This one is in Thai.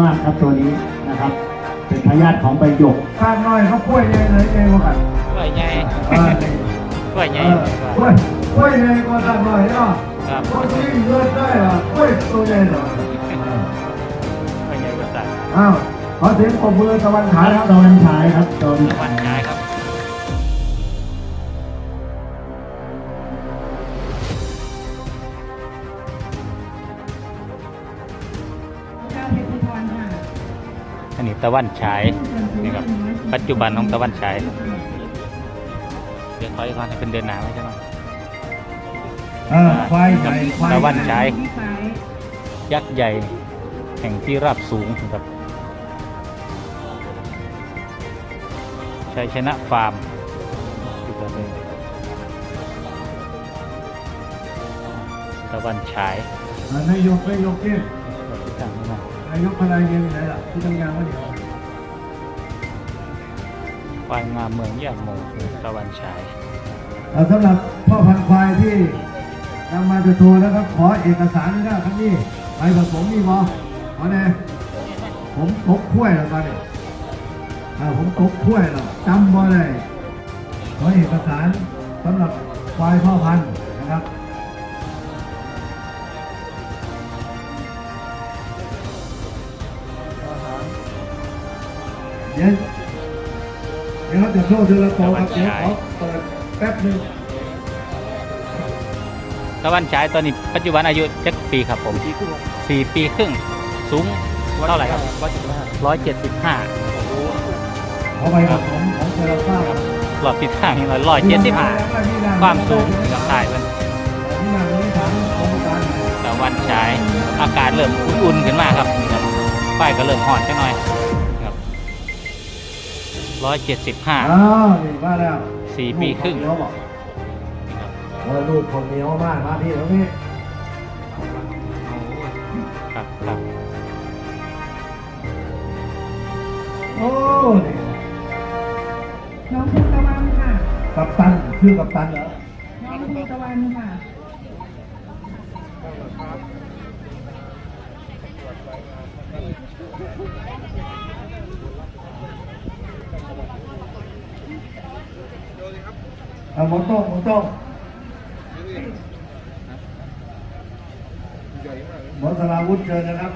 มากครับตัวนี้นะครับ เป็นพยาธิของใบหยกข้างน้อยเขาป่วยเลยเลยเองว่ากันกล้วยใหญ่เออนี่กล้วยใหเอญ่อป่วยป่วยเลยก็ข้างน้อยเนาะครับคนที่เลือดได้เหรอป่วยตัวใหญ่เหรอกล้วยใหญ่กว่าสัตว์อ้าวขอเสียงปรบมือตะวันคฉารัยบครับตะวันฉายครับตะวันตะวันฉาย นนี้ตะวันฉายนี่ครับปัจจุบันของตะวันฉายเดี๋ยวถอยก่อนให้เป็นเดือนหนาวใช่ไหมเออควายใหญ่ควายตะวันฉายที่ซ้ายยักษ์ใหญ่แห่งที่ราบสูงครับชัยชนะฟาร์มที่ตัวนี้ตะวันฉายอ่านายกนายกเนี่ย ตั้งไว้หน่อยนายกพลายเย็นไหนล่ะที่ทำงานวะเดี๋ยวควายงามเมืองย่าโมตะวันฉายเอ่อสำหรับพ่อพันธุ์ควายที่นำมาจะโทรนะครับ ขอเอกสารนะครับนี่ใบผสมมีบอขอแน่ผมตกขั้วยแล้วตอนนี้อ่าผมตกขั้วยแล้วจำบ่ได้ขอเอกสารสำหรับควายพ่อพันธุ์นะครับ เดี๋ยวเดี๋ยวเราจะโทษเดือนละโตครับเดี๋ยวขอเปิดแป๊บหนึงตะวันฉายตอนนี้ปัจจุบันอายุจักปีครับผมสี่ปีครึ่ง สูงเท่าไหร่ครับร้อยเจ็ดสิบห้าขอใบผสมของเซราซ่าครับหลอดติดข้างนี่ร้อยเจ็ดสิบห้าความสูงกับถ่ายมันนี่นางนี้ถามกรรมการหน่อยตะวันฉายอากาศเริ่มอุ่นๆขึ้นมาครับนี่ครับไฟก็เริ่มหอนจังหน่อยค รับร้อยเจ็ดสิบห้าอ้าวนี่มาแล้วสี่ปีครึ่ง ลูกของเหนียวบอกว่าลูกของเหนียวมากมาพี่ตรงนี้ครับครับโอ้นี่น้องภูตะวันค่ะ กัปตันชื่อกัปตันเหรอ น้องภูตะวันค่ะ เอาหมอโต้องหมอต้องหมอสลาวุฒิเชิญนะครับ